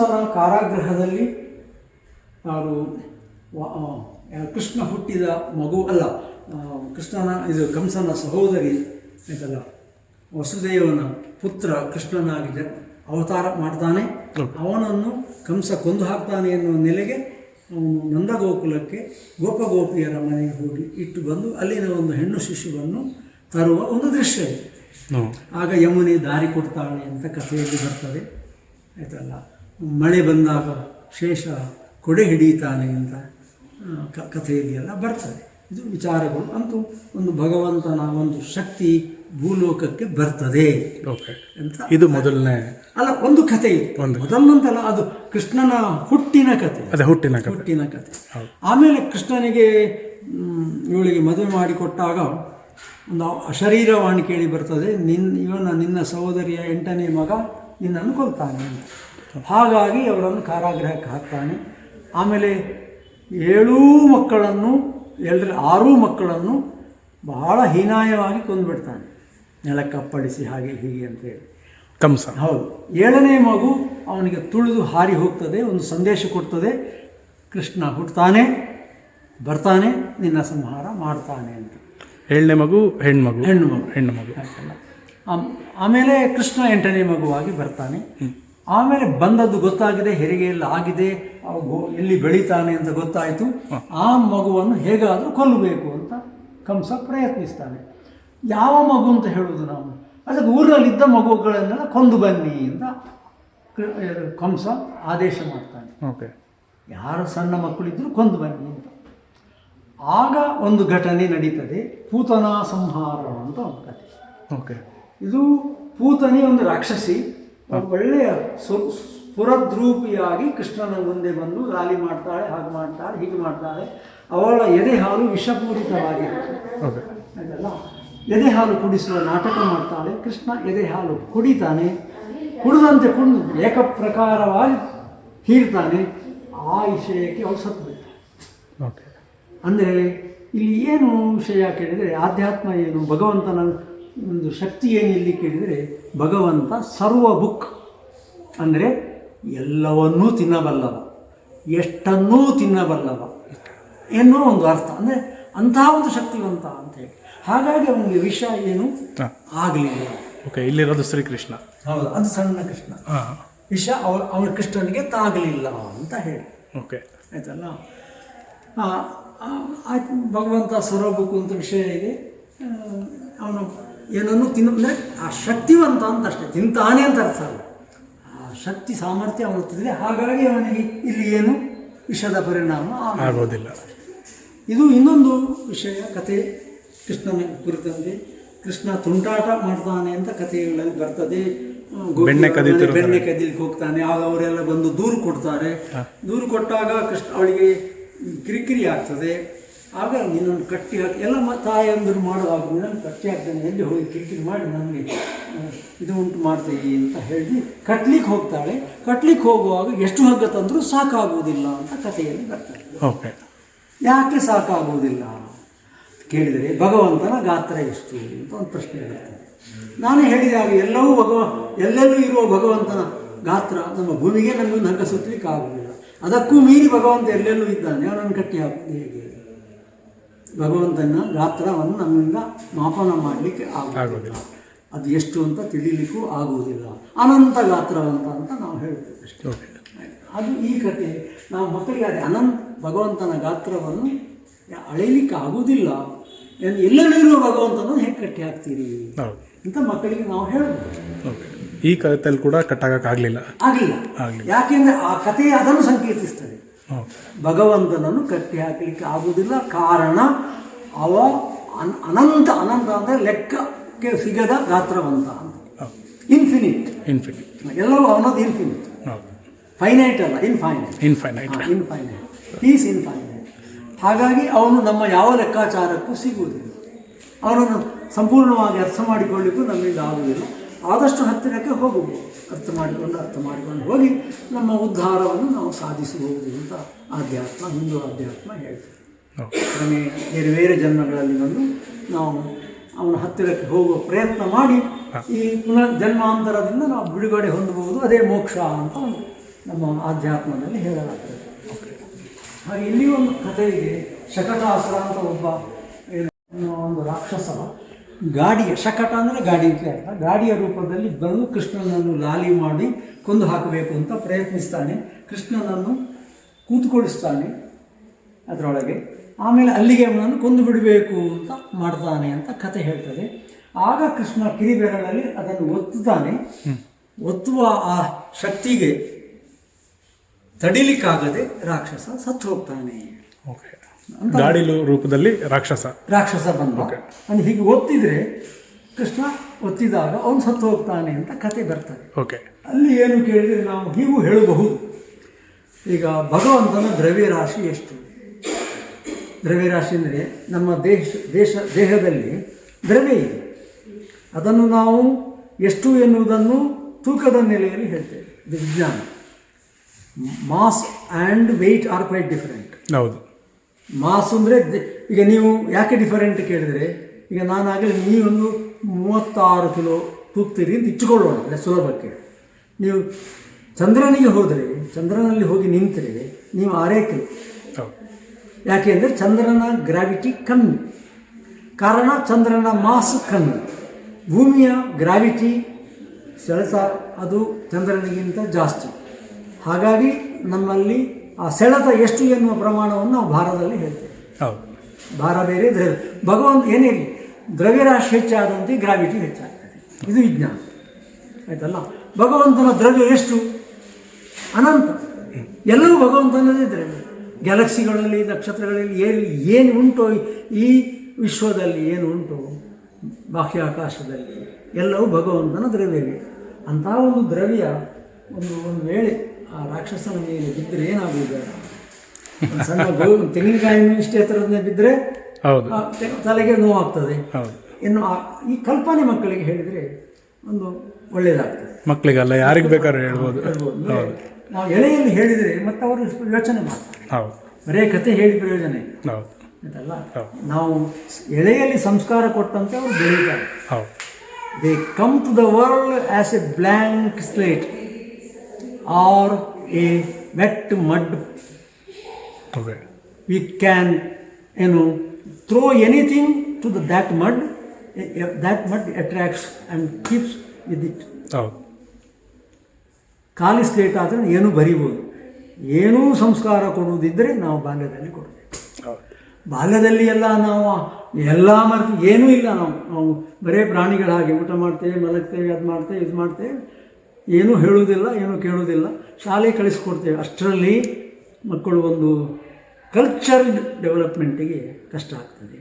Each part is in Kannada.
ಕಂಸನ ಕಾರಾಗೃಹದಲ್ಲಿ ಅವರು ಕೃಷ್ಣ ಹುಟ್ಟಿದ ಮಗು ಅಲ್ಲ ಕೃಷ್ಣನ ಇದು ಕಂಸನ ಸಹೋದರಿ ಆಯ್ತಲ್ಲ ವಸುದೇವನ ಪುತ್ರ ಕೃಷ್ಣನಾಗಿದೆ ಅವತಾರ ಮಾಡ್ತಾನೆ ಅವನನ್ನು ಕಂಸ ಕೊಂದು ಹಾಕ್ತಾನೆ ಎನ್ನುವ ನೆಲೆಗೆ ಅವನು ನಂದಗೋಕುಲಕ್ಕೆ ಗೋಪಗೋಪಿಯರ ಮನೆಗೆ ಹೋಗಿ ಇಟ್ಟು ಬಂದು ಅಲ್ಲಿನ ಒಂದು ಹೆಣ್ಣು ಶಿಶುವನ್ನು ತರುವ ಒಂದು ದೃಶ್ಯ ಇದೆ. ಆಗ ಯಮುನೆ ದಾರಿ ಕೊಡ್ತಾಳೆ ಅಂತ ಕಥೆಯಲ್ಲಿ ಬರ್ತದೆ. ಆಯ್ತಲ್ಲ? ಮಳೆ ಬಂದಾಗ ಶೇಷ ಕೊಡೆ ಹಿಡಿತಾನೆ ಅಂತ ಕ ಕಥೆಯಲ್ಲಿ ಎಲ್ಲ ಬರ್ತದೆ. ಇದು ವಿಚಾರಗಳು. ಅಂತೂ ಒಂದು ಭಗವಂತನ ಒಂದು ಶಕ್ತಿ ಭೂಲೋಕಕ್ಕೆ ಬರ್ತದೆ ಅಂತ ಇದು ಮೊದಲನೇ ಅಲ್ಲ ಒಂದು ಕಥೆ ಇದೆ. ಮೊದಲಂತಲ್ಲ ಅದು ಕೃಷ್ಣನ ಹುಟ್ಟಿನ ಕಥೆ. ಅದೇ ಹುಟ್ಟಿನ ಕಥೆ. ಹುಟ್ಟಿನ ಕಥೆ. ಆಮೇಲೆ ಕೃಷ್ಣನಿಗೆ ಇವಳಿಗೆ ಮದುವೆ ಮಾಡಿಕೊಟ್ಟಾಗ ಒಂದು ಅಶರೀರವಾಣಿ ಕೇಳಿ ಬರ್ತದೆ ನಿನ್ನ ಇವನ ನಿನ್ನ ಸಹೋದರಿಯ ಎಂಟನೇ ಮಗ ನಿನ್ನನ್ನು ಕೊಲ್ತಾನೆ ಅಂತ. ಹಾಗಾಗಿ ಅವರನ್ನು ಕಾರಾಗೃಹಕ್ಕೆ ಹಾಕ್ತಾನೆ. ಆಮೇಲೆ ಏಳೂ ಮಕ್ಕಳನ್ನು ಎಲ್ಲರ ಆರೂ ಮಕ್ಕಳನ್ನು ಬಹಳ ಹೀನಾಯವಾಗಿ ಕೊಂದುಬಿಡ್ತಾನೆ. ನೆಲಕ್ಕಪ್ಪಳಿಸಿ ಹಾಗೆ ಹೀಗೆ ಅಂತೇಳಿ ಕಂಸ ಹೌದು. ಏಳನೇ ಮಗು ಅವನಿಗೆ ತುಳಿದು ಹಾರಿ ಹೋಗ್ತದೆ ಒಂದು ಸಂದೇಶ ಕೊಡ್ತದೆ. ಕೃಷ್ಣ ಹುಟ್ಟುತ್ತಾನೆ ಬರ್ತಾನೆ ನಿನ್ನ ಸಂಹಾರ ಮಾಡ್ತಾನೆ ಅಂತ. ಏಳನೇ ಮಗು ಹೆಣ್ಮಗು. ಹೆಣ್ಣು ಮಗು. ಹೆಣ್ಣು ಮಗು. ಆಮೇಲೆ ಕೃಷ್ಣ ಎಂಟನೇ ಮಗುವಾಗಿ ಬರ್ತಾನೆ. ಆಮೇಲೆ ಬಂದದ್ದು ಗೊತ್ತಾಗಿದೆ ಹೆರಿಗೆಯಲ್ಲಿ ಆಗಿದೆ ಅವ ಎಲ್ಲಿ ಬೆಳೀತಾನೆ ಅಂತ ಗೊತ್ತಾಯಿತು. ಆ ಮಗುವನ್ನು ಹೇಗಾದರೂ ಕೊಲ್ಲಬೇಕು ಅಂತ ಕಂಸ ಪ್ರಯತ್ನಿಸ್ತಾನೆ. ಯಾವ ಮಗು ಅಂತ ಹೇಳೋದು ನಾವು? ಅದಕ್ಕೆ ಊರಲ್ಲಿದ್ದ ಮಗುಗಳನ್ನೆಲ್ಲ ಕೊಂದು ಬನ್ನಿ ಅಂತ ಕಂಸ ಆದೇಶ ಮಾಡ್ತಾನೆ. ಓಕೆ. ಯಾರು ಸಣ್ಣ ಮಕ್ಕಳಿದ್ರು ಕೊಂದು ಬನ್ನಿ ಅಂತ. ಆಗ ಒಂದು ಘಟನೆ ನಡೀತದೆ ಪೂತನ ಸಂಹಾರ ಅಂತ ಒಂದು ಕಥೆ. ಓಕೆ. ಇದು ಪೂತನಿ ಒಂದು ರಾಕ್ಷಸಿ ಒಳ್ಳೆಯ ಸು ಸ್ಫುರದ್ರೂಪಿಯಾಗಿ ಕೃಷ್ಣನ ಮುಂದೆ ಬಂದು ರಾಲಿ ಮಾಡ್ತಾಳೆ ಹಾಗೆ ಮಾಡ್ತಾಳೆ ಹೀಗೆ ಮಾಡ್ತಾಳೆ. ಅವಳ ಎದೆ ಹಾಲು ವಿಷಪೂರಿತವಾಗಿರುತ್ತೆ. ಅದಲ್ಲ ಎದೆ ಹಾಲು ಕುಡಿಸುವ ನಾಟಕ ಮಾಡ್ತಾಳೆ. ಕೃಷ್ಣ ಎದೆ ಹಾಲು ಕುಡಿತಾನೆ. ಕುಡಿದಂತೆ ಕುಡಿದು ಏಕಪ್ರಕಾರವಾಗಿ ಹೀರ್ತಾನೆ. ಆ ವಿಷಯಕ್ಕೆ ಅವಳು ಸತ್ತು ಓಕೆ. ಅಂದರೆ ಇಲ್ಲಿ ಏನು ವಿಷಯ ಕೇಳಿದರೆ ಆಧ್ಯಾತ್ಮ ಏನು ಭಗವಂತನ ಒಂದು ಶಕ್ತಿ ಏನು ಇಲ್ಲಿ ಕೇಳಿದರೆ ಭಗವಂತ ಸರ್ವ ಬುಕ್ ಅಂದರೆ ಎಲ್ಲವನ್ನೂ ತಿನ್ನಬಲ್ಲವ ಎಷ್ಟನ್ನೂ ತಿನ್ನಬಲ್ಲವ ಎನ್ನುವ ಒಂದು ಅರ್ಥ. ಅಂದರೆ ಅಂತಹ ಒಂದು ಶಕ್ತಿವಂತ ಅಂತ ಹೇಳಿ. ಹಾಗಾಗಿ ಅವನಿಗೆ ವಿಷ ಏನು ಆಗಲಿಲ್ಲ. ಓಕೆ ಇಲ್ಲಿರೋದು ಶ್ರೀಕೃಷ್ಣ. ಹೌದು ಅದು ಸಣ್ಣ ಕೃಷ್ಣ. ವಿಷ ಅವ ಅವನ ಕೃಷ್ಣನಿಗೆ ತಾಗಲಿಲ್ಲ ಅಂತ ಹೇಳಿ. ಓಕೆ ಆಯ್ತಲ್ಲ? ಆಯ್ತು ಭಗವಂತ ಸೊರಬೇಕು ಅಂತ ವಿಷಯ ಇದೆ. ಅವನು ಏನನ್ನು ತಿನ್ನೆ ಆ ಶಕ್ತಿವಂತ ಅಂತ ಅಷ್ಟೇ. ತಿಂತಾನೆ ಅಂತ ಅರ್ಥ ಅಲ್ಲ. ಆ ಶಕ್ತಿ ಸಾಮರ್ಥ್ಯ ಅವನು ಹಾಗಾಗಿ ಅವನಿಗೆ ಇಲ್ಲಿ ಏನು ವಿಷದ ಪರಿಣಾಮ ಆಗೋದಿಲ್ಲ ಇದು ಇನ್ನೊಂದು ವಿಷಯ ಕತೆ ಕೃಷ್ಣನ ಕುರಿತಂತೆ. ಕೃಷ್ಣ ತುಂಟಾಟ ಮಾಡ್ತಾನೆ ಅಂತ ಕಥೆಗಳಲ್ಲಿ ಬರ್ತದೆ. ಬೆಣ್ಣೆ ಕದೀತಿರೋ ಬೆಣ್ಣೆ ಕದಿಲಿಕ್ಕೆ ಹೋಗ್ತಾನೆ. ಆಗ ಅವರೆಲ್ಲ ಬಂದು ದೂರು ಕೊಡ್ತಾರೆ. ದೂರು ಕೊಟ್ಟಾಗ ಕೃಷ್ಣ ಅವಳಿಗೆ ಕಿರಿಕಿರಿ ಆಗ್ತದೆ. ಆಗ ನಿನ್ನನ್ನು ಕಟ್ಟಿ ಹಾಕಿ ಎಲ್ಲ ಮ ತಾಯಂದರು ಮಾಡುವಾಗ ನಿನ್ನನ್ನು ಕಟ್ಟಿ ಹಾಕ್ತಾನೆ ಎಲ್ಲಿ ಹೋಗಿ ಕಿರಿಕಿರಿ ಮಾಡಿ ನನಗೆ ಇದು ಉಂಟು ಮಾಡ್ತೀವಿ ಅಂತ ಹೇಳಿ ಕಟ್ಲಿಕ್ಕೆ ಹೋಗ್ತಾಳೆ. ಕಟ್ಲಿಕ್ಕೆ ಹೋಗುವಾಗ ಎಷ್ಟು ಹಗ್ಗ ತಂದರೂ ಸಾಕಾಗುವುದಿಲ್ಲ ಅಂತ ಕಥೆಯಲ್ಲಿ ಬರ್ತದೆ ಓಕೆ. ಯಾಕೆ ಸಾಕಾಗುವುದಿಲ್ಲ? ಕೇಳಿದರೆ ಭಗವಂತನ ಗಾತ್ರ ಎಷ್ಟು ಅಂತ ಒಂದು ಪ್ರಶ್ನೆ ಬರ್ತದೆ ನಾನು ಹೇಳಿದಾಗ ಎಲ್ಲವೂ ಭಗವ ಎಲ್ಲೆಲ್ಲೂ ಇರುವ ಭಗವಂತನ ಗಾತ್ರ ನಮ್ಮ ಭೂಮಿಗೆ ನಮಗೆ ಹಗ್ಗ ಸುತ್ತಲಿಕ್ಕೆ ಆಗುವುದಿಲ್ಲ. ಅದಕ್ಕೂ ಮೀರಿ ಭಗವಂತ ಎಲ್ಲೆಲ್ಲೂ ಇದ್ದಾನೆ. ಅವನನ್ನು ಕಟ್ಟಿ ಹಾಕುವುದು ಹೇಗೆ? ಭಗವಂತನ ಗಾತ್ರವನ್ನು ನಮ್ಮಿಂದ ಮಾಪನ ಮಾಡಲಿಕ್ಕೆ ಆಗೋದಿಲ್ಲ. ಅದು ಎಷ್ಟು ಅಂತ ತಿಳಿಲಿಕ್ಕೂ ಆಗುವುದಿಲ್ಲ. ಅನಂತ ಗಾತ್ರವಂತ ಅಂತ ನಾವು ಹೇಳ್ತೇವೆ ಅಷ್ಟೇ. ಅದು ಈ ಕಥೆ. ನಾವು ಮಕ್ಕಳಿಗೆ ಅದೇ ಅನಂತ ಭಗವಂತನ ಗಾತ್ರವನ್ನು ಅಳೆಯಲಿಕ್ಕೆ ಆಗುವುದಿಲ್ಲ. ಏನು ಭಗವಂತನ ಹೇಗೆ ಕಟ್ಟಿ ಹಾಕ್ತೀರಿ? ಅಂತ ಮಕ್ಕಳಿಗೆ ನಾವು ಹೇಳ್ಬೋದು. ಈ ಕಥೆಯಲ್ಲಿ ಕೂಡ ಕಟ್ಟಾಗಲಿಲ್ಲ ಆಗಲಿಲ್ಲ. ಯಾಕೆಂದ್ರೆ ಯಾಕೆಂದರೆ ಆ ಕಥೆ ಅದನ್ನು ಸಂಕೇತಿಸ್ತದೆ ಭಗವಂತನನ್ನು ಕಟ್ಟಿ ಹಾಕಲಿಕ್ಕೆ ಆಗುವುದಿಲ್ಲ. ಕಾರಣ ಅವ ಅನ್ ಅನಂತ ಅನಂತ ಅಂದರೆ ಲೆಕ್ಕಕ್ಕೆ ಸಿಗದ ಗಾತ್ರವಂತ ಅಂತ. ಇನ್ಫಿನಿಟ್ ಇನ್ಫಿನಿಟ್ ಎಲ್ಲವೂ ಅವನದು ಇನ್ಫಿನಿಟ್ ಫೈನೈಟ್ ಅಲ್ಲ infinite infinite infinite is infinite ಹಾಗಾಗಿ ಅವನು ನಮ್ಮ ಯಾವ ಲೆಕ್ಕಾಚಾರಕ್ಕೂ ಸಿಗುವುದಿಲ್ಲ. ಅವನನ್ನು ಸಂಪೂರ್ಣವಾಗಿ ಅರ್ಥ ಮಾಡಿಕೊಳ್ಳಿಕ್ಕೂ ನಮ್ಮಿಂದ ಆಗುವುದಿಲ್ಲ. ಆದಷ್ಟು ಹತ್ತಿರಕ್ಕೆ ಹೋಗೋದು ಅರ್ಥ ಮಾಡಿಕೊಂಡು ಅರ್ಥ ಮಾಡಿಕೊಂಡು ಹೋಗಿ ನಮ್ಮ ಉದ್ಧಾರವನ್ನು ನಾವು ಸಾಧಿಸಬಹುದು ಅಂತ ಆಧ್ಯಾತ್ಮ ಹಿಂದೂ ಆಧ್ಯಾತ್ಮ ಹೇಳ್ತದೆ. ನಮಗೆ ಕ್ರಮೇ ಬೇರೆ ಬೇರೆ ಜನ್ಮಗಳಲ್ಲಿ ಬಂದು ನಾವು ಅವನ ಹತ್ತಿರಕ್ಕೆ ಹೋಗುವ ಪ್ರಯತ್ನ ಮಾಡಿ ಈ ಪುನರ್ ಜನ್ಮಾಂತರದಿಂದ ನಾವು ಬಿಡುಗಡೆ ಹೊಂದಬಹುದು ಅದೇ ಮೋಕ್ಷ ಅಂತ ಒಂದು ನಮ್ಮ ಆಧ್ಯಾತ್ಮದಲ್ಲಿ ಹೇಳಲಾಗ್ತದೆ. ಹಾಗೆ ಇಲ್ಲಿ ಒಂದು ಕಥೆ ಇದೆ ಶಕಟಾಸುರ ಅಂತ ಒಬ್ಬ ಏನು ಒಂದು ರಾಕ್ಷಸ ಗಾಡಿಯ ಶಕಟ ಅಂದರೆ ಗಾಡಿ ಅಂತ ಅರ್ಥ. ಗಾಡಿಯ ರೂಪದಲ್ಲಿ ಬಂದು ಕೃಷ್ಣನನ್ನು ಲಾಲಿ ಮಾಡಿ ಕೊಂದು ಹಾಕಬೇಕು ಅಂತ ಪ್ರಯತ್ನಿಸ್ತಾನೆ. ಕೃಷ್ಣನನ್ನು ಕೂತ್ಕೊಳಿಸ್ತಾನೆ ಅದರೊಳಗೆ. ಆಮೇಲೆ ಅಲ್ಲಿಗೆ ಅವನನ್ನು ಕೊಂದು ಬಿಡಬೇಕು ಅಂತ ಮಾಡ್ತಾನೆ ಅಂತ ಕತೆ ಹೇಳ್ತದೆ. ಆಗ ಕೃಷ್ಣ ಕಿರಿಬೆರಳಲ್ಲಿ ಅದನ್ನು ಒತ್ತುತ್ತಾನೆ. ಒತ್ತುವ ಆ ಶಕ್ತಿಗೆ ತಡಿಲಿಕ್ಕಾಗದೆ ರಾಕ್ಷಸ ಸತ್ತು ಹೋಗ್ತಾನೆ. ಓಕೆ. ಗಾಡಿ ಲು- ರೂಪದಲ್ಲಿ ರಾಕ್ಷಸ. ರಾಕ್ಷಸ ಬಂದ ಅಂದ್ರೆ ಹೀಗೆ ಒತ್ತಿದ್ರೆ ಕೃಷ್ಣ ಒತ್ತಿದಾಗ ಅವನು ಸತ್ತು ಹೋಗ್ತಾನೆ ಅಂತ ಕತೆ ಬರ್ತದೆ. ಓಕೆ. ಅಲ್ಲಿ ಏನು ಕೇಳಿದರೆ ನಾವು ಹೀಗೂ ಹೇಳಬಹುದು. ಈಗ ಭಗವಂತನ ದ್ರವ್ಯ ರಾಶಿ ಎಷ್ಟು? ದ್ರವ್ಯರಾಶಿ ಅಂದರೆ ನಮ್ಮ ದೇಶ ದೇಶ ದೇಹದಲ್ಲಿ ದ್ರವ್ಯ ಇದೆ. ಅದನ್ನು ನಾವು ಎಷ್ಟು ಎನ್ನುವುದನ್ನು ತೂಕದ ನೆಲೆಯಲ್ಲಿ ಹೇಳ್ತೇವೆ. ಇದು ವಿಜ್ಞಾನ. Mass and weight are quite different. ಹೌದು. ಮಾಸ್ ಅಂದರೆ ಈಗ ನೀವು ಯಾಕೆ ಡಿಫರೆಂಟ್ ಕೇಳಿದರೆ, ಈಗ ನಾನಾಗಲೇ ನೀವೊಂದು ಮೂವತ್ತಾರು ಕಿಲೋ ತೂಗ್ತೀರಿ ಅಂತ ಇಚ್ಚಿಕೊಳ್ಳೋಣ ಅಂದರೆ ಸುಲಭಕ್ಕೆ. ನೀವು ಚಂದ್ರನಿಗೆ ಹೋದರೆ, ಚಂದ್ರನಲ್ಲಿ ಹೋಗಿ ನಿಂತರೆ ನೀವು ಆರೇ ಕಿಲೋ ಯಾಕೆ ಯಾಕೆಂದರೆ ಚಂದ್ರನ ಗ್ರಾವಿಟಿ ಕಮ್ಮಿ. ಕಾರಣ ಚಂದ್ರನ ಮಾಸು ಕಮ್ಮಿ. ಭೂಮಿಯ ಗ್ರಾವಿಟಿ ಸೆಳೆತ ಅದು ಚಂದ್ರನಿಗಿಂತ ಜಾಸ್ತಿ. ಹಾಗಾಗಿ ನಮ್ಮಲ್ಲಿ ಆ ಸೆಳೆತ ಎಷ್ಟು ಎನ್ನುವ ಪ್ರಮಾಣವನ್ನು ನಾವು ಭಾರದಲ್ಲಿ ಹೇಳ್ತೇವೆ. ಹೌದು. ಭಾರ ಬೇರೆ ದ್ರವ್ಯ ಭಗವಂತ ಏನಿಲ್ಲ ದ್ರವ್ಯರಾಶಿ ಹೆಚ್ಚಾದಂತೆ ಗ್ರಾವಿಟಿ ಹೆಚ್ಚಾಗ್ತದೆ. ಇದು ವಿಜ್ಞಾನ. ಆಯ್ತಲ್ಲ? ಭಗವಂತನ ದ್ರವ್ಯ ಎಷ್ಟು? ಅನಂತ. ಎಲ್ಲವೂ ಭಗವಂತನದೇ ದ್ರವ್ಯ. ಗ್ಯಾಲಕ್ಸಿಗಳಲ್ಲಿ ನಕ್ಷತ್ರಗಳಲ್ಲಿ ಏನು ಏನು ಉಂಟು ಈ ವಿಶ್ವದಲ್ಲಿ ಏನು ಉಂಟು ಬಾಹ್ಯಾಕಾಶದಲ್ಲಿ ಎಲ್ಲವೂ ಭಗವಂತನ ದ್ರವ್ಯವೇ. ಅಂತಹ ಒಂದು ದ್ರವ್ಯ ಒಂದು ಒಂದು ವೇಳೆ ಆ ರಾಕ್ಷಸನ ಮೇಲೆ ಬಿದ್ದರೆ ಏನಾಗುವುದು? ಸಣ್ಣ ತೆಂಗಿನಕಾಯಿನೂ ಇಷ್ಟೇ ಎತ್ತರದಿಂದ ಬಿದ್ದರೆ ತಲೆಗೆ ನೋವಾಗ್ತದೆ. ಹೌದು. ಇನ್ನು ಈ ಕಲ್ಪನೆ ಮಕ್ಕಳಿಗೆ ಹೇಳಿದರೆ ಒಂದು ಒಳ್ಳೆಯದಾಗ್ತದೆ ಮಕ್ಕಳಿಗಲ್ಲ ಯಾರಿಗೆ ಬೇಕಾದ್ರೂ ಹೇಳ್ಬೋದು. ನಾವು ಎಳೆಯಲ್ಲಿ ಹೇಳಿದರೆ ಮತ್ತೆ ಅವರು ಯೋಚನೆ ಮಾಡ್ತಾರೆ. ಹೌದು. ಬರೇ ಕತೆ ಹೇಳಿ ಪ್ರಯೋಜನ ಇಲ್ಲ. ಆಯ್ತಲ್ಲ? ನಾವು ಎಳೆಯಲ್ಲಿ ಸಂಸ್ಕಾರ ಕೊಟ್ಟಂತೆ ಅವರು ಬೆಳೀತಾರೆ. ಹೌದು. They come to the world as a blank slate or a wet mud Okay. we can you know throw anything to the that mud. That mud attracts and keeps with it. ಹೌದು ಖಾಲಿ ಸ್ಲೇಟ್ ಆದರೆ ಏನೂ ಬರಿಬೋದು. ಏನೂ ಸಂಸ್ಕಾರ ಕೊಡುವುದಿದ್ದರೆ ನಾವು ಬಾಲ್ಯದಲ್ಲಿ ಕೊಡಬೇಕು. ಬಾಲ್ಯದಲ್ಲಿ ಎಲ್ಲ ನಾವು ಎಲ್ಲ ಮರೆತು ಏನೂ ಇಲ್ಲ ನಾವು. ನಾವು ಬರೇ ಪ್ರಾಣಿಗಳ ಹಾಗೆ ಊಟ ಮಾಡ್ತೇವೆ ಮಲಗ್ತೇವೆ ಅದು ಮಾಡ್ತೇವೆ ಇದು ಮಾಡ್ತೇವೆ. ಏನೂ ಹೇಳುವುದಿಲ್ಲ ಏನೂ ಕೇಳುವುದಿಲ್ಲ. ಶಾಲೆ ಕಳಿಸ್ಕೊಡ್ತೇವೆ. ಅಷ್ಟರಲ್ಲಿ ಮಕ್ಕಳು ಒಂದು ಕಲ್ಚರ್ ಡೆವಲಪ್ಮೆಂಟಿಗೆ ಕಷ್ಟ ಆಗ್ತದೆ.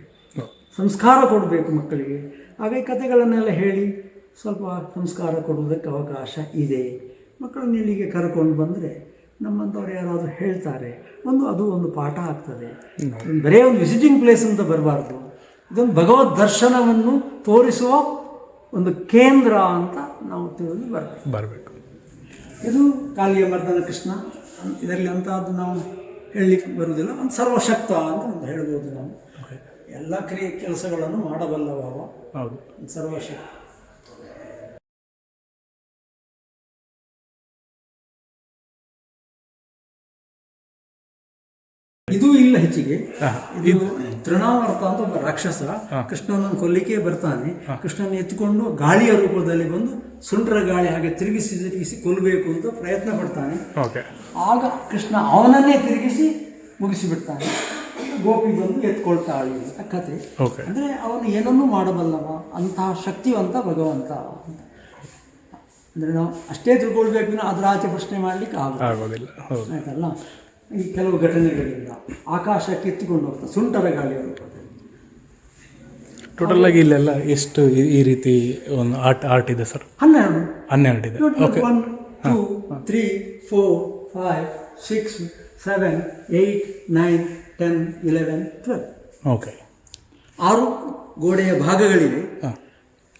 ಸಂಸ್ಕಾರ ಕೊಡಬೇಕು ಮಕ್ಕಳಿಗೆ. ಹಾಗೆ ಈ ಕಥೆಗಳನ್ನೆಲ್ಲ ಹೇಳಿ ಸ್ವಲ್ಪ ಸಂಸ್ಕಾರ ಕೊಡುವುದಕ್ಕೆ ಅವಕಾಶ ಇದೆ. ಮಕ್ಕಳನ್ನ ಇಲ್ಲಿಗೆ ಕರ್ಕೊಂಡು ಬಂದರೆ ನಮ್ಮಂಥವ್ರು ಯಾರಾದರೂ ಹೇಳ್ತಾರೆ ಒಂದು ಅದು ಒಂದು ಪಾಠ ಆಗ್ತದೆ. ಬರೇ ಒಂದು ವಿಸಿಟಿಂಗ್ ಪ್ಲೇಸ್ ಅಂತ ಬರಬಾರ್ದು. ಇದೊಂದು ಭಗವದ್ ದರ್ಶನವನ್ನು ತೋರಿಸುವ ಒಂದು ಕೇಂದ್ರ ಅಂತ ನಾವು ತಿಳಿದು ಬರಬೇಕು. ಬರಬೇಕು. ಇದು ಕಾಲಿಯ ಮರ್ದನ ಕೃಷ್ಣ. ಇದರಲ್ಲಿ ಅಂತಹದ್ದು ನಾವು ಹೇಳಲಿಕ್ಕೆ ಬರುವುದಿಲ್ಲ. ಒಂದು ಸರ್ವಶಕ್ತ ಅಂತ ಒಂದು ಹೇಳ್ಬೋದು ನಾವು. ಎಲ್ಲ ಕ್ರಿಯೆ ಕೆಲಸಗಳನ್ನು ಮಾಡಬಲ್ಲವ. ಹೌದು. ಒಂದು ಸರ್ವಶಕ್ತ. ಇದು ಇಲ್ಲ ಹೆಚ್ಚಿಗೆ. ಇದು ತೃಣಾವರ್ತ ಅಂತ ಒಬ್ಬ ರಾಕ್ಷಸ ಕೃಷ್ಣನನ್ನು ಕೊಲ್ಲಿಕ್ಕೆ ಬರ್ತಾನೆ. ಕೃಷ್ಣನ ಎತ್ತಿಕೊಂಡು ಗಾಳಿಯ ರೂಪದಲ್ಲಿ ಬಂದು ಸುಂಟರ ಗಾಳಿ ಹಾಗೆ ತಿರುಗಿಸಿ ತಿರುಗಿಸಿ ಕೊಲ್ಲಬೇಕು ಅಂತ ಪ್ರಯತ್ನ ಪಡ್ತಾನೆ. ಆಗ ಕೃಷ್ಣ ಅವನನ್ನೇ ತಿರುಗಿಸಿ ಮುಗಿಸಿಬಿಡ್ತಾನೆ. ಗೋಪಿ ಬಂದು ಎತ್ಕೊಳ್ತಾಳೆ ಅಂತ ಕತೆ. ಅಂದ್ರೆ ಅವನು ಏನನ್ನೂ ಮಾಡಬಲ್ಲವ? ಅಂತಹ ಶಕ್ತಿವಂತ ಭಗವಂತ. ಅಂದ್ರೆ ಅಂದರೆ ನಾವು ಅಷ್ಟೇ ತಿಳ್ಕೊಳ್ಬೇಕು ಅದರ ಆಚೆ ಪ್ರಶ್ನೆ ಮಾಡ್ಲಿಕ್ಕೆ ಆಗಲ್ಲ ಆಗೋದಿಲ್ಲ. ಆಯ್ತಲ್ಲ? ಈ ಕೆಲವು ಘಟನೆಗಳಿಂದ ಆಕಾಶ ಕಿತ್ತುಕೊಂಡು ಹೋಗ್ತಾರೆ ಸುಂಟರ ಗಾಳಿಯ ರೂಪದಲ್ಲಿ ಟೋಟಲ್ ಆಗಿ ಇಲ್ಲೆಲ್ಲ ಎಷ್ಟು ಈ- ರೀತಿ ಒಂದು ಆರ್ಟ್ ಆರ್ಟ್ ಇದೆ ಸರ್? ಹನ್ನೆರಡು. ಹನ್ನೆರಡು ಇದೆ. Okay one two three four five six seven eight nine ten eleven twelve okay ಆರು ಗೋಡೆಯ ಭಾಗಗಳಿವೆ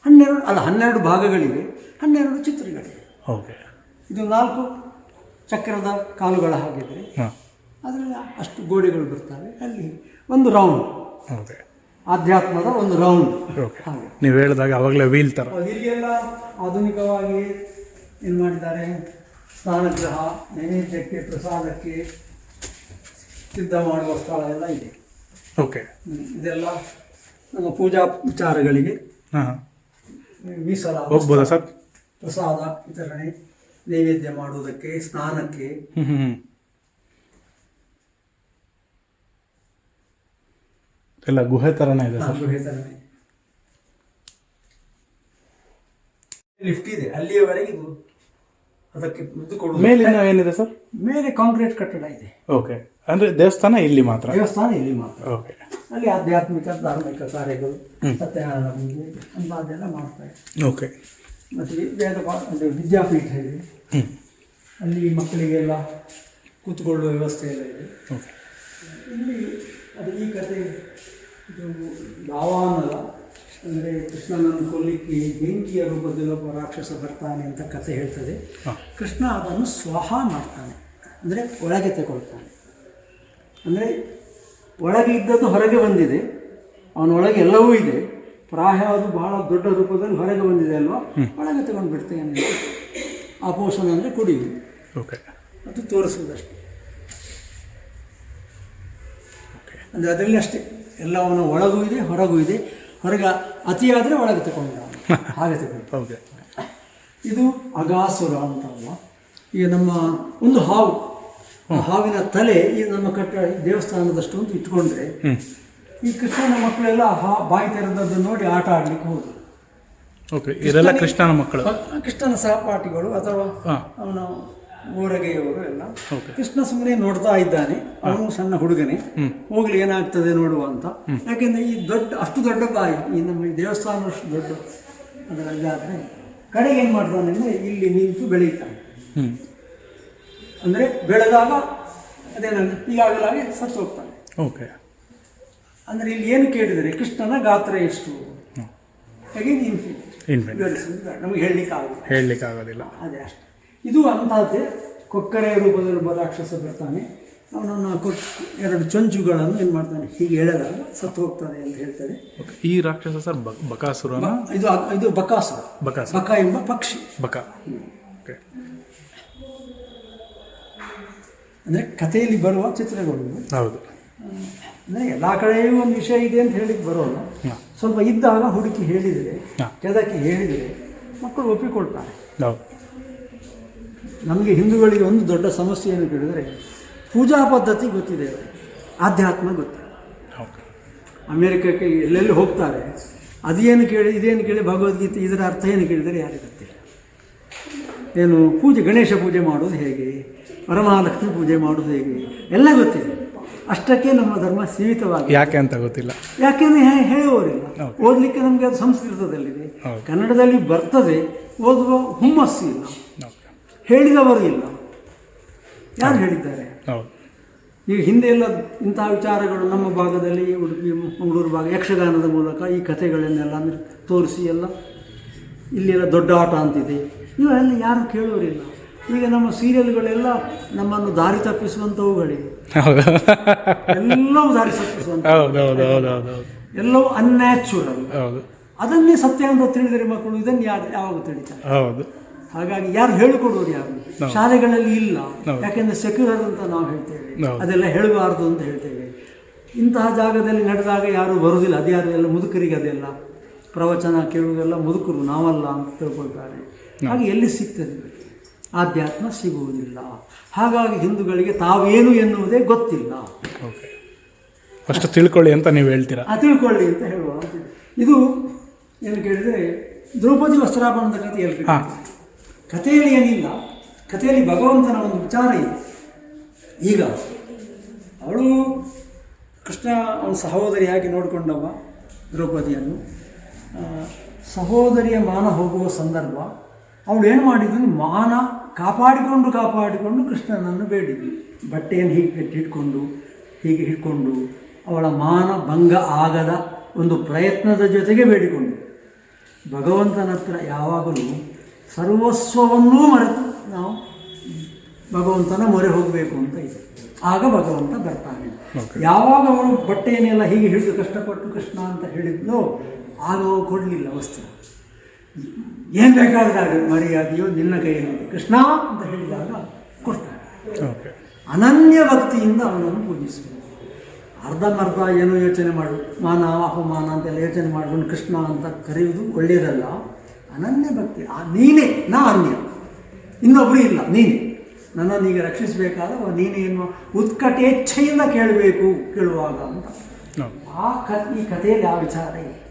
ಹನ್ನೆರಡು ಅಲ್ಲ ಹನ್ನೆರಡು ಭಾಗಗಳಿವೆ ಹನ್ನೆರಡು ಚಿತ್ರಗಳಿವೆ. ಓಕೆ ಇದು ನಾಲ್ಕು ಚಕ್ರದ ಕಾಲುಗಳ ಹಾಗಿದ್ರೆ ಹಾಂ. ಅದರಲ್ಲಿ ಅಷ್ಟು ಗೋಡೆಗಳು ಬರ್ತವೆ. ಅಲ್ಲಿ ಒಂದು ರೌಂಡ್ ಆಧ್ಯಾತ್ಮದ ಒಂದು ರೌಂಡ್ ನೀವು ಹೇಳಿದಾಗ ಅವಾಗಲೇ ವೀಲ್ ಥರ ಇಲ್ಲಿಗೆಲ್ಲ ಆಧುನಿಕವಾಗಿ ಏನು ಮಾಡಿದ್ದಾರೆ? ಸ್ನಾನಗೃಹ ನೈವೇದ್ಯಕ್ಕೆ ಪ್ರಸಾದಕ್ಕೆ ಸಿದ್ಧ ಮಾಡುವ ಸ್ಥಳ ಎಲ್ಲ ಇದೆ. ಓಕೆ. ಇದೆಲ್ಲ ನಮ್ಮ ಪೂಜಾ ವಿಚಾರಗಳಿಗೆ ಹಾಂ. ಮೀಸಲಾದ ಹೋಗ್ಬೋದಾ ಸರ್? ಪ್ರಸಾದ ವಿತರಣೆ. ನೈವೇದ್ಯ ಮಾಡುವುದಕ್ಕೆ ಸ್ನಾನಕ್ಕೆ. ಎಲ್ಲ ಗುಹೆ ಥರನೇ ಇದೆ ಸರ್. ಹಾಗೂ ವಿತರಣೆ ಲಿಫ್ಟ್ ಇದೆ. ಅಲ್ಲಿಯವರೆಗೆ ಇದು ಅದಕ್ಕೆ ಮುದ್ದು ಕೊಡು ಮೇಲಿನ ಏನಿದೆ ಸರ್? ಮೇಲೆ ಕಾಂಕ್ರೀಟ್ ಕಟ್ಟಡ ಇದೆ. ಓಕೆ. ಅಂದ್ರೆ ದೇವಸ್ಥಾನ ಇಲ್ಲಿ ಮಾತ್ರ? ದೇವಸ್ಥಾನ ಇಲ್ಲಿ ಮಾತ್ರ. ಓಕೆ. ಅಲ್ಲಿ ಆಧ್ಯಾತ್ಮಿಕ ಧಾರ್ಮಿಕ ಕಾರ್ಯಗಳು ಸತ್ಯನಾರಾಯಣ ಪೂಜೆ ಅಂತಾದೆಲ್ಲ ಮಾಡ್ತಾರೆ. ಓಕೆ. ಮತ್ತೆ ವೇದ ವಿದ್ಯಾಪೀಠ ಇದೆ. ಅಲ್ಲಿ ಮಕ್ಕಳಿಗೆಲ್ಲ ಕೂತ್ಕೊಳ್ಳುವ ವ್ಯವಸ್ಥೆ ಎಲ್ಲ ಇದೆ. ಇಲ್ಲಿ ಅದು ಈ ಕತೆ ಇದು ದಾವಾನಲ ಅಂದರೆ ಕೃಷ್ಣನನ್ನು ಕೊಲ್ಲಿಕ್ಕೆ ಬೆಂಕಿಯ ರೂಪದಲ್ಲಿ ಒಬ್ಬ ರಾಕ್ಷಸ ಬರ್ತಾನೆ ಅಂತ ಕತೆ ಹೇಳ್ತದೆ. ಕೃಷ್ಣ ಅದನ್ನು ಸ್ವಹ ಮಾಡ್ತಾನೆ. ಅಂದರೆ ಒಳಗೆ ತಗೊಳ್ತಾನೆ. ಅಂದರೆ ಒಳಗೆ ಇದ್ದದ್ದು ಹೊರಗೆ ಬಂದಿದೆ. ಅವನೊಳಗೆ ಎಲ್ಲವೂ ಇದೆ. ಪ್ರಾಯ ಅದು ಬಹಳ ದೊಡ್ಡ ರೂಪದಲ್ಲಿ ಹೊರಗೆ ಬಂದಿದೆ ಅಲ್ವಾ? ಒಳಗೆ ತಗೊಂಡು ಬಿಡ್ತೇನೆ ಆಪೋಷಣ ಅಂದರೆ ಕುಡಿಯುವುದು ಓಕೆ ಅದು ತೋರಿಸುವುದಷ್ಟೇ. ಅಂದರೆ ಅದರಲ್ಲಿ ಅಷ್ಟೇ. ಎಲ್ಲವನ್ನು ಒಳಗೂ ಇದೆ ಹೊರಗೂ ಇದೆ. ಹೊರಗ ಅತಿಯಾದರೆ ಒಳಗೆ ತಗೊಂಡ ಹಾಗೆ. ತಗೊಂಡು ಓಕೆ ಇದು ಅಗಾಸುರ ಅಂತಲ್ಲ ಈಗ ನಮ್ಮ ಒಂದು ಹಾವು ಹಾವಿನ ತಲೆ ಈ ನಮ್ಮ ಕಟ್ಟ ದೇವಸ್ಥಾನದಷ್ಟು ಅಂತ ಇಟ್ಕೊಂಡ್ರೆ ಈ ಕೃಷ್ಣನ ಮಕ್ಕಳೆಲ್ಲ ಹಾ ಬಾಯಿ ತೆರೆದದ್ದು ನೋಡಿ ಆಟ ಆಡ್ಲಿಕ್ಕೆ ಹೋದ್ರು. ಓಕೆ ಇದೆಲ್ಲ ಕೃಷ್ಣನ ಮಕ್ಕಳು. ಕೃಷ್ಣನ ಸಹಪಾಠಿಗಳು ಅಥವಾ ಅವನ ಊರಗೆಯವರು ಎಲ್ಲ. ಕೃಷ್ಣ ಸುಮ್ಮನೆ ನೋಡ್ತಾ ಇದ್ದಾನೆ. ಅವನು ಸಣ್ಣ ಹುಡುಗನೇ. ಹೋಗ್ಲಿ ಏನಾಗ್ತದೆ ನೋಡುವ ಅಂತ. ಯಾಕೆಂದ್ರೆ ಈ ದೊಡ್ಡ ಅಷ್ಟು ದೊಡ್ಡ ಬಾಯಿ ಈ ನಮ್ಮ ದೇವಸ್ಥಾನ ಅಷ್ಟು ದೊಡ್ಡ ಅದರಲ್ಲಿ ಆದರೆ ಕಡೆಗೆ ಏನು ಮಾಡ್ತಾನೆ ಅಂದರೆ ಇಲ್ಲಿ ನಿಂತು ಬೆಳೀತಾನೆ. ಅಂದರೆ ಬೆಳೆದಾಗ ಅದೇನಾಗುತ್ತೆ ಈಗಾಗಲಾಗಿ ಸತ್ತು ಹೋಗ್ತಾನೆ. ಓಕೆ ಅಂದರೆ ಇಲ್ಲಿ ಏನು ಕೇಳಿದರೆ ಕೃಷ್ಣನ ಗಾತ್ರ ಎಷ್ಟು? ಹಾಗೆ ನೀನು. ನಮಗೆ ಹೇಳಲಿಕ್ಕೆ ಹೇಳಲಿಕ್ಕೆ ಆಗೋದಿಲ್ಲ. ಅದೇ ಅಷ್ಟೆ. ಇದು ಅಂತಹದ್ದೇ ಕೊಕ್ಕರೆ ರೂಪದಲ್ಲಿ ಒಬ್ಬ ರಾಕ್ಷಸ ಬರ್ತಾನೆ. ಅವನನ್ನು ಕೊಟ್ಟು ಎರಡು ಚೊಂಚುಗಳನ್ನು ಏನು ಮಾಡ್ತಾನೆ? ಹೀಗೆ ಹೇಳಲ್ಲ ಸತ್ತು ಹೋಗ್ತಾನೆ ಅಂತ ಹೇಳ್ತಾರೆ ಓಕೆ ಈ ರಾಕ್ಷಸ ಸರ್ ಬಕಾಸುರ ಬಕಾಸುರನ? ಇದು ಇದು ಬಕಾಸುರ. ಬಕಾಸ ಬಕ ಎಂಬ ಪಕ್ಷಿ. ಬಕ. ಓಕೆ. ಅಂದರೆ ಕಥೆಯಲ್ಲಿ ಬರುವ ಚಿತ್ರಗಳು. ಹೌದು. ಅಂದರೆ ಎಲ್ಲ ಕಡೆಯೂ ಒಂದು ವಿಷಯ ಇದೆ ಅಂತ ಹೇಳಿಕ್ಕೆ ಬರೋಲ್ಲ. ಸ್ವಲ್ಪ ಇದ್ದಾಗ ಹುಡುಕಿ ಹೇಳಿದರೆ ಕೆದಕ್ಕೆ ಹೇಳಿದರೆ ಮಕ್ಕಳು ಒಪ್ಪಿಕೊಳ್ತಾರೆ. ನಮಗೆ ಹಿಂದೂಗಳಿಗೆ ಒಂದು ದೊಡ್ಡ ಸಮಸ್ಯೆ ಏನು ಕೇಳಿದರೆ ಪೂಜಾ ಪದ್ಧತಿ ಗೊತ್ತಿದೆ ಆಧ್ಯಾತ್ಮ ಗೊತ್ತಿದೆ. ಅಮೇರಿಕಕ್ಕೆ ಎಲ್ಲೆಲ್ಲಿ ಹೋಗ್ತಾರೆ ಅದೇನು ಕೇಳಿ ಇದೇನು ಕೇಳಿ ಭಗವದ್ಗೀತೆ ಇದರ ಅರ್ಥ ಏನು ಕೇಳಿದರೆ ಯಾರಿಗೆ ಗೊತ್ತಿಲ್ಲ. ಏನು ಪೂಜೆ ಗಣೇಶ ಪೂಜೆ ಮಾಡೋದು ಹೇಗೆ ಪರಮಹಾಲಕ್ಷ್ಮಿ ಪೂಜೆ ಮಾಡೋದು ಹೇಗೆ ಎಲ್ಲ ಗೊತ್ತಿದೆ. ಅಷ್ಟಕ್ಕೆ ನಮ್ಮ ಧರ್ಮ ಸೀಮಿತವಾಗಿದೆ. ಯಾಕೆ ಅಂತ ಗೊತ್ತಿಲ್ಲ. ಯಾಕೆ ಹೇಳುವವರಿಲ್ಲ. ಓದಲಿಕ್ಕೆ ನಮಗೆ ಅದು ಸಂಸ್ಕೃತದಲ್ಲಿದೆ. ಕನ್ನಡದಲ್ಲಿ ಬರ್ತದೆ ಓದುವ ಹುಮ್ಮಸ್ಸು ಇಲ್ಲ. ಹೇಳಿದವರು ಇಲ್ಲ. ಯಾರು ಹೇಳಿದ್ದಾರೆ? ಈಗ ಹಿಂದೆ ಎಲ್ಲ ಇಂತಹ ವಿಚಾರಗಳು ನಮ್ಮ ಭಾಗದಲ್ಲಿ ಉಡುಪಿ ಮಂಗಳೂರು ಭಾಗ ಯಕ್ಷಗಾನದ ಮೂಲಕ ಈ ಕಥೆಗಳನ್ನೆಲ್ಲ ಅಂದರೆ ತೋರಿಸಿ ಎಲ್ಲ. ಇಲ್ಲೆಲ್ಲ ದೊಡ್ಡ ಆಟ ಅಂತಿದೆ. ಇವೆಲ್ಲ ಯಾರು ಕೇಳುವರಿಲ್ಲ. ಈಗ ನಮ್ಮ ಸೀರಿಯಲ್ಗಳೆಲ್ಲ ನಮ್ಮನ್ನು ದಾರಿ ತಪ್ಪಿಸುವಂಥವುಗಳೇ ಹೌದು. ಎಲ್ಲವೂ ದಾರಿ ಹೌದು ಹೌದು ಹೌದು ಹೌದು ಹೌದು. ಎಲ್ಲವೂ ಅನ್ಯಾಚುರಲ್ ಹೌದು. ಅದನ್ನೇ ಸತ್ಯ ಅಂತ ತಿಳಿದರೆ ಮಕ್ಕಳು ಇದನ್ನು ಯಾರು ಯಾವಾಗ ತಿಳಿತಾರೆ? ಹೌದು. ಹಾಗಾಗಿ ಯಾರು ಹೇಳಿಕೊಡೋರು ಯಾರು? ಶಾಲೆಗಳಲ್ಲಿ ಇಲ್ಲ. ಯಾಕೆಂದ್ರೆ ಸೆಕ್ಯುಲರ್ ಅಂತ ನಾವು ಹೇಳ್ತೇವೆ. ಅದೆಲ್ಲ ಹೇಳಬಾರ್ದು ಅಂತ ಹೇಳ್ತೇವೆ. ಇಂತಹ ಜಾಗದಲ್ಲಿ ನಡೆದಾಗ ಯಾರು ಬರುವುದಿಲ್ಲ ಅದ್ಯಾರು ಎಲ್ಲ ಮುದುಕರಿಗೆ ಅದೆಲ್ಲ. ಪ್ರವಚನ ಕೇಳುವುದೆಲ್ಲ ಮುದುಕರು ನಾವಲ್ಲ ಅಂತ ತಿಳ್ಕೊಳ್ತಾರೆ. ಹಾಗೆ ಎಲ್ಲಿ ಸಿಗ್ತದೆ? ಆಧ್ಯಾತ್ಮ ಸಿಗುವುದಿಲ್ಲ. ಹಾಗಾಗಿ ಹಿಂದೂಗಳಿಗೆ ತಾವೇನು ಎನ್ನುವುದೇ ಗೊತ್ತಿಲ್ಲ. ಓಕೆ ಫಸ್ಟ್ ತಿಳ್ಕೊಳ್ಳಿ ಅಂತ ನೀವು ಹೇಳ್ತೀರಾ? ಆ ತಿಳ್ಕೊಳ್ಳಿ ಅಂತ ಹೇಳುವ ಇದು ಏನು ಕೇಳಿದರೆ ದ್ರೌಪದಿ ವಸ್ತ್ರಾಭರಣದ ಕಥೆ ಹಾಂ. ಕಥೆಯಲ್ಲಿ ಏನಿಲ್ಲ. ಕಥೆಯಲ್ಲಿ ಭಗವಂತನ ಒಂದು ವಿಚಾರ ಇದೆ. ಈಗ ಅವಳು ಕೃಷ್ಣ ಅವನ ಸಹೋದರಿಯಾಗಿ ನೋಡಿಕೊಂಡವ ದ್ರೌಪದಿಯನ್ನು. ಸಹೋದರಿಯ ಮಾನ ಹೋಗುವ ಸಂದರ್ಭ. ಅವಳು ಏನು ಮಾಡಿದ್ರು ಮಾನ ಕಾಪಾಡಿಕೊಂಡು ಕಾಪಾಡಿಕೊಂಡು ಕೃಷ್ಣನನ್ನು ಬೇಡಿದ್ವಿ ಬಟ್ಟೆಯನ್ನು ಹೀಗೆ ಕಟ್ಟಿಟ್ಕೊಂಡು ಹೀಗೆ ಹಿಡ್ಕೊಂಡು ಅವಳ ಮಾನ ಭಂಗ ಆಗದ ಒಂದು ಪ್ರಯತ್ನದ ಜೊತೆಗೆ ಬೇಡಿಕೊಂಡು ಭಗವಂತನ ಹತ್ರ ಯಾವಾಗಲೂ ಸರ್ವಸ್ವವನ್ನೂ ಮರೆತು ನಾವು ಭಗವಂತನ ಮೊರೆ ಹೋಗಬೇಕು ಅಂತ ಇದೆ. ಆಗ ಭಗವಂತ ಬರ್ತಾನೆ. ಯಾವಾಗ ಅವಳು ಬಟ್ಟೆಯನ್ನೆಲ್ಲ ಹೀಗೆ ಹಿಡಿದು ಕಷ್ಟಪಟ್ಟು ಕೃಷ್ಣ ಅಂತ ಹೇಳಿದ್ಲೋ ಆಗ ಅವಳು ಕೊಡಲಿಲ್ಲ ವಸ್ತ್ರ. ಏನು ಬೇಕಾದ್ರೆ ಮರ್ಯಾದೆಯೋ ನಿನ್ನ ಕೈಯಲ್ಲಿ ಕೃಷ್ಣ ಅಂತ ಹೇಳಿದಾಗ ಕೊಡ್ತಾನೆ. ಓಕೆ. ಅನನ್ಯ ಭಕ್ತಿಯಿಂದ ಅವನನ್ನು ಪೂಜಿಸಬೇಕು ಅರ್ಧಂಬರ್ಧ ಏನು ಯೋಚನೆ ಮಾಡು ಮಾನ ಅಪಮಾನ ಅಂತೆಲ್ಲ ಯೋಚನೆ ಮಾಡ್ಕೊಂಡು ಕೃಷ್ಣ ಅಂತ ಕರೆಯುವುದು ಒಳ್ಳೆಯದಲ್ಲ. ಅನನ್ಯ ಭಕ್ತಿ ಆ ನೀನೇ ನಾ ಅನ್ಯ. ಇನ್ನೊಬ್ಬರು ಇಲ್ಲ ನೀನೇ. ನನ್ನನ್ನು ಈಗ ರಕ್ಷಿಸಬೇಕಾದ ನೀನೇ ಏನು ಉತ್ಕಟೇಚ್ಛೆಯಿಂದ ಕೇಳಬೇಕು ಕೇಳುವಾಗ ಅಂತ. ಆ ಕ ಈ ಕಥೆಯಲ್ಲಿ ಆ ವಿಚಾರ ಇದೆ.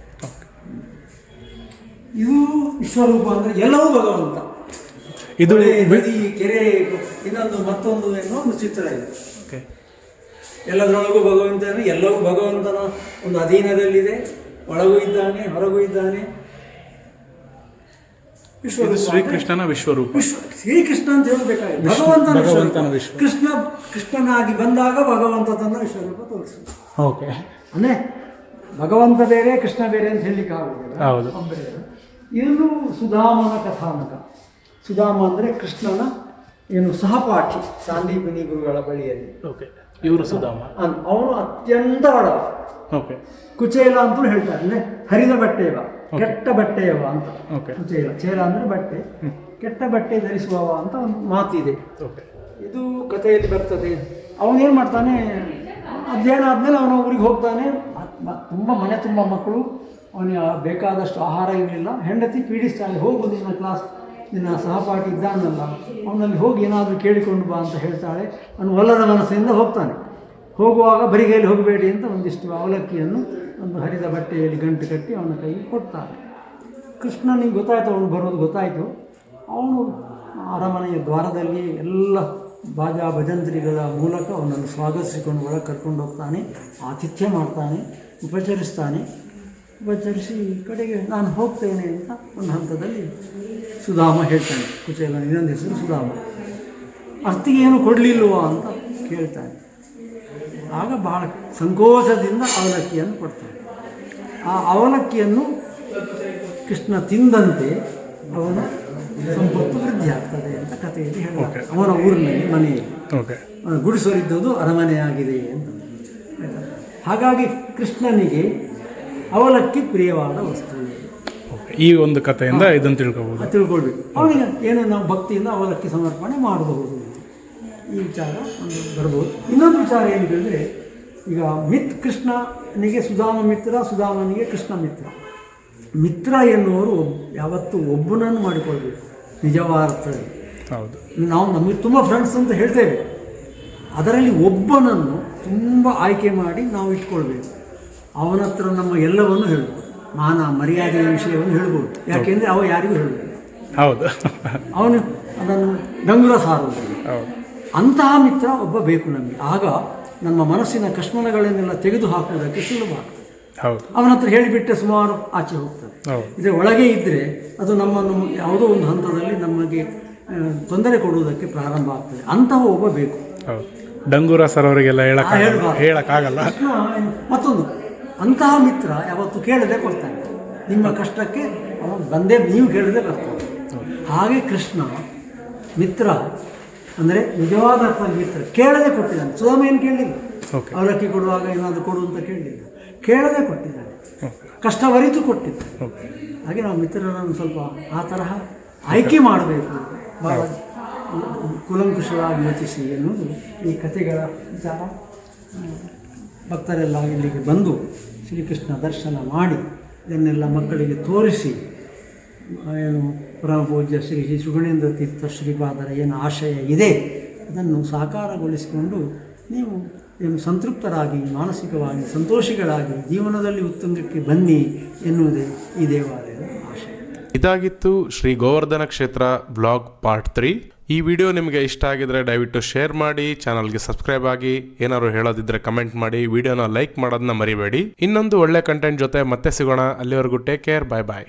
ಇದು ವಿಶ್ವರೂಪ ಅಂದರೆ ಎಲ್ಲವೂ ಭಗವಂತ. ಇದು ನದಿ ಕೆರೆ ಇನ್ನೊಂದು ಮತ್ತೊಂದು ಏನೋ ಒಂದು ಚಿತ್ರ ಇದೆ. ಓಕೆ. ಎಲ್ಲದರೊಳಗೂ ಭಗವಂತನು ಎಲ್ಲವೂ ಭಗವಂತನ ಒಂದು ಅಧೀನದಲ್ಲಿದೆ. ಒಳಗೂ ಇದ್ದಾನೆ ಹೊರಗೂ ಇದ್ದಾನೆ. ಶ್ರೀಕೃಷ್ಣನ ವಿಶ್ವರೂಪ. ವಿಶ್ವ ಶ್ರೀಕೃಷ್ಣ ಅಂತ ಹೇಳಬೇಕಾಗಿದೆ. ಭಗವಂತನ ವಿಶ್ವ. ಕೃಷ್ಣ ಕೃಷ್ಣನಾಗಿ ಬಂದಾಗ ಭಗವಂತ ತನ್ನ ವಿಶ್ವರೂಪ ತೋರಿಸಿದ ಓಕೆ. ಅಂದರೆ ಭಗವಂತ ಬೇರೆ ಕೃಷ್ಣ ಬೇರೆ ಅಂತ ಹೇಳಲಿಕ್ಕೆ ಆಗುದಿಲ್ಲ ಹೌದು. ಇದು ಸುಧಾಮನ ಕಥಾನಕ? ಸುಧಾಮ ಅಂದರೆ ಕೃಷ್ಣನ ಏನು ಸಹಪಾಠಿ ಸಾಂದೀಪಿನಿ ಗುರುಗಳ ಬಳಿಯಲ್ಲಿ. ಓಕೆ. ಇವರು ಸುಧಾಮ. ಅವನು ಅತ್ಯಂತ ಬಡವ. ಓಕೆ. ಕುಚೇಲ ಅಂತಲೂ ಹೇಳ್ತಾರೆ ಅಂದರೆ ಹರಿದ ಬಟ್ಟೆಯವ ಕೆಟ್ಟ ಬಟ್ಟೆಯವ ಅಂತ. ಓಕೆ. ಕುಚೇಲ ಚೇಲ ಅಂದರೆ ಬಟ್ಟೆ. ಕೆಟ್ಟ ಬಟ್ಟೆ ಧರಿಸುವವ ಅಂತ ಒಂದು ಮಾತಿದೆ. ಓಕೆ. ಇದು ಕಥೆಯಲ್ಲಿ ಬರ್ತದೆ. ಅವನೇನು ಮಾಡ್ತಾನೆ? ಅಧ್ಯಯನ ಆದಮೇಲೆ ಅವನ ಊರಿಗೆ ಹೋಗ್ತಾನೆ. ತುಂಬ ಮನೆ ತುಂಬ ಮಕ್ಕಳು. ಅವನಿಗೆ ಬೇಕಾದಷ್ಟು ಆಹಾರ ಇರಲಿಲ್ಲ ಹೆಂಡತಿ ಪೀಡಿಸ್ತಾಳೆ ಹೋಗು, ನಿನ್ನ ಕ್ಲಾಸ್ ನಿನ್ನ ಸಹಪಾಠಿ ಇದ್ದಾನಲ್ಲ, ಅವನಲ್ಲಿ ಹೋಗಿ ಏನಾದರೂ ಕೇಳಿಕೊಂಡು ಬಾ ಅಂತ ಹೇಳ್ತಾಳೆ. ಅವನು ಒಲ್ಲದ ಮನಸ್ಸಿಂದ ಹೋಗ್ತಾನೆ. ಹೋಗುವಾಗ ಬರಿಗೈಯಲ್ಲಿ ಹೋಗಬೇಡಿ ಅಂತ ಒಂದಿಷ್ಟು ಅವಲಕ್ಕಿಯನ್ನು ಒಂದು ಹರಿದ ಬಟ್ಟೆಯಲ್ಲಿ ಗಂಟು ಕಟ್ಟಿ ಅವನ ಕೈಗೆ ಕೊಡ್ತಾನೆ. ಕೃಷ್ಣನಿಗೆ ಗೊತ್ತಾಯ್ತು ಅವನು ಬರೋದು ಗೊತ್ತಾಯಿತು. ಅವನು ಅರಮನೆಯ ದ್ವಾರದಲ್ಲಿ ಎಲ್ಲ ಬಾಜಾ ಭಜಂತ್ರಿಗಳ ಮೂಲಕ ಅವನನ್ನು ಸ್ವಾಗತಿಸಿಕೊಂಡು ಒಳಗೆ ಕರ್ಕೊಂಡು ಹೋಗ್ತಾನೆ. ಆತಿಥ್ಯ ಮಾಡ್ತಾನೆ, ಉಪಚರಿಸ್ತಾನೆ. ಉಪಚರಿಸಿ ಕಡೆಗೆ ನಾನು ಹೋಗ್ತೇನೆ ಅಂತ ಒಂದು ಹಂತದಲ್ಲಿ ಸುಧಾಮ ಹೇಳ್ತಾನೆ ಕುಚೇಲ ಇನ್ನೊಂದು ಹೆಸರು ಸುಧಾಮ. ಅರ್ತಿಗೆ ಏನು ಕೊಡಲಿಲ್ವಾ ಅಂತ ಕೇಳ್ತಾನೆ. ಆಗ ಬಹಳ ಸಂಕೋಚದಿಂದ ಅವಲಕ್ಕಿಯನ್ನು ಕೊಡ್ತಾನೆ. ಆ ಅವಲಕ್ಕಿಯನ್ನು ಕೃಷ್ಣ ತಿಂದಂತೆ ಅವನ ಸಂಪತ್ತು ವೃದ್ಧಿ ಆಗ್ತದೆ ಅಂತ ಕಥೆಯಲ್ಲಿ ಹೇಳ್ತಾರೆ ಅವನ ಊರಿನಲ್ಲಿ ಮನೆಯಲ್ಲಿ. ಗುಡಿಸಲಿದ್ದದ್ದು ಅರಮನೆಯಾಗಿದೆ ಅಂತ? ಹಾಗಾಗಿ ಕೃಷ್ಣನಿಗೆ ಅವಲಕ್ಕಿ ಪ್ರಿಯವಾದ ವಸ್ತು. ಈ ಒಂದು ಕಥೆಯಿಂದ ಇದನ್ನು ತಿಳ್ಕೊಬೋದು. ತಿಳ್ಕೊಳ್ಬೇಕು. ಅವನಿಗೆ ಏನೇ ನಾವು ಭಕ್ತಿಯಿಂದ ಅವಲಕ್ಕಿ ಸಮರ್ಪಣೆ ಮಾಡಬಹುದು. ಈ ವಿಚಾರ ಒಂದು ಬರ್ಬೋದು. ಇನ್ನೊಂದು ವಿಚಾರ ಏನು ಹೇಳಿದ್ರೆ ಈಗ ಮಿತ್ ಕೃಷ್ಣನಿಗೆ ಸುಧಾಮ ಮಿತ್ರ ಸುಧಾಮನಿಗೆ ಕೃಷ್ಣ ಮಿತ್ರ. ಮಿತ್ರ ಎನ್ನುವರು ಯಾವತ್ತೂ ಒಬ್ಬನನ್ನು ಮಾಡಿಕೊಳ್ಬೇಕು. ನಿಜವಾರ್ಥದಲ್ಲಿ. ಹೌದು. ನಾವು ನಮಗೆ ತುಂಬ ಫ್ರೆಂಡ್ಸ್ ಅಂತ ಹೇಳ್ತೇವೆ. ಅದರಲ್ಲಿ ಒಬ್ಬನನ್ನು ತುಂಬ ಆಯ್ಕೆ ಮಾಡಿ ನಾವು ಇಟ್ಕೊಳ್ಬೇಕು. ಅವನ ಹತ್ರ ನಮ್ಮ ಎಲ್ಲವನ್ನು ಹೇಳ್ಬೋದು. ಮಾನ ಮರ್ಯಾದೆಯ ವಿಷಯವನ್ನು ಹೇಳ್ಬೋದು. ಯಾಕೆಂದರೆ ಅವ ಯಾರಿಗೂ ಹೇಳಬಹುದು ಹೌದು. ಅವನು ಅದನ್ನು ಡಂಗುರ ಸಾರುವುದಿಲ್ಲ ಅಂತಹ ಮಿತ್ರ ಒಬ್ಬ ಬೇಕು ನಮಗೆ. ಆಗ ನಮ್ಮ ಮನಸ್ಸಿನ ಕಷ್ಮನಗಳನ್ನೆಲ್ಲ ತೆಗೆದು ಹಾಕುವುದಕ್ಕೆ ಸುಲಭ ಆಗ್ತದೆ ಅವನ ಹತ್ರ ಹೇಳಿಬಿಟ್ಟೆ ಸುಮಾರು ಆಚೆ ಹೋಗ್ತದೆ ಇದ್ರೆ ಒಳಗೆ ಇದ್ದರೆ ಅದು ನಮ್ಮನ್ನು ಯಾವುದೋ ಒಂದು ಹಂತದಲ್ಲಿ ನಮಗೆ ತೊಂದರೆ ಕೊಡುವುದಕ್ಕೆ ಪ್ರಾರಂಭ ಆಗ್ತದೆ. ಅಂತಹ ಒಬ್ಬ ಬೇಕು. ಡಂಗೂರ ಸರ್ ಅವರಿಗೆಲ್ಲ. ಹೇಳಕ್ಕಾಗಲ್ಲ. ಮತ್ತೊಂದು. ಅಂತಹ ಮಿತ್ರ ಯಾವತ್ತು ಕೇಳದೆ ಕೊಡ್ತಾನೆ. ನಿಮ್ಮ ಕಷ್ಟಕ್ಕೆ ಅವನು ಬಂದೇ ನೀವು ಕೇಳದೆ ಬರ್ತಾನೆ. ಹಾಗೆ ಕೃಷ್ಣ ಮಿತ್ರ ಅಂದರೆ ನಿಜವಾದ ಅರ್ಥದಲ್ಲಿ ಮಿತ್ರ ಕೇಳದೆ ಕೊಟ್ಟಿದ್ದಾನೆ. ಸುಧಾಮ ಏನು ಕೇಳಲಿಲ್ಲ ಅವಲಕ್ಕಿ ಕೊಡುವಾಗ ಏನಾದರೂ ಕೊಡು ಅಂತ ಕೇಳಲಿಲ್ಲ ಕೇಳದೆ ಕೊಟ್ಟಿದ್ದಾನೆ. ಕಷ್ಟ ಕಷ್ಟವರಿತು ಕೊಟ್ಟಿದ್ದಾನೆ. ಹಾಗೆ ನಾವು ಮಿತ್ರರನ್ನು ಸ್ವಲ್ಪ ಆ ತರಹ ಆಯ್ಕೆ ಮಾಡಬೇಕು. ಭಾಳ ಕುಲಂಕುಷವಾಗಿ ಯೋಚಿಸಿ ಎನ್ನುವುದು ಈ ಕಥೆಗಳ ವಿಚಾರ ಭಕ್ತರೆಲ್ಲ ಇಲ್ಲಿಗೆ ಬಂದು ಶ್ರೀಕೃಷ್ಣ ದರ್ಶನ ಮಾಡಿ ಇದನ್ನೆಲ್ಲ ಮಕ್ಕಳಿಗೆ ತೋರಿಸಿ ಏನು ಪರಮಪೂಜ್ಯ ಶ್ರೀ ಶ್ರೀ ಸುಗುಣೇಂದ್ರ ತೀರ್ಥ ಶ್ರೀಪಾದರ ಏನು ಆಶಯ ಇದೆ, ಅದನ್ನು ಸಾಕಾರಗೊಳಿಸಿಕೊಂಡು ನೀವು ಏನು ಸಂತೃಪ್ತರಾಗಿ, ಮಾನಸಿಕವಾಗಿ, ಸಂತೋಷಿಗಳಾಗಿ, ಜೀವನದಲ್ಲಿ ಉತ್ತುಂಗಕ್ಕೆ ಬನ್ನಿ ಎನ್ನುವುದೇ ಈ ದೇವಾಲಯದ ಆಶಯ ಇದಾಗಿತ್ತು Shri Govardhana Kshetra blog part three. ಈ ವಿಡಿಯೋ ನಿಮಗೆ ಇಷ್ಟ ಆಗಿದ್ರೆ ದಯವಿಟ್ಟು ಶೇರ್ ಮಾಡಿ, ಚಾನಲ್ಗೆ ಸಬ್ಸ್ಕ್ರೈಬ್ ಆಗಿ. ಏನಾದ್ರು ಹೇಳೋದಿದ್ರೆ ಕಮೆಂಟ್ ಮಾಡಿ, ವಿಡಿಯೋನ ಲೈಕ್ ಮಾಡೋದನ್ನ ಮರಿಬೇಡಿ. ಇನ್ನೊಂದು ಒಳ್ಳೆ ಕಂಟೆಂಟ್ ಜೊತೆ ಮತ್ತೆ ಸಿಗೋಣ. ಅಲ್ಲಿವರೆಗೂ ಟೇಕ್ ಕೇರ್ ಬಾಯ್ ಬಾಯ್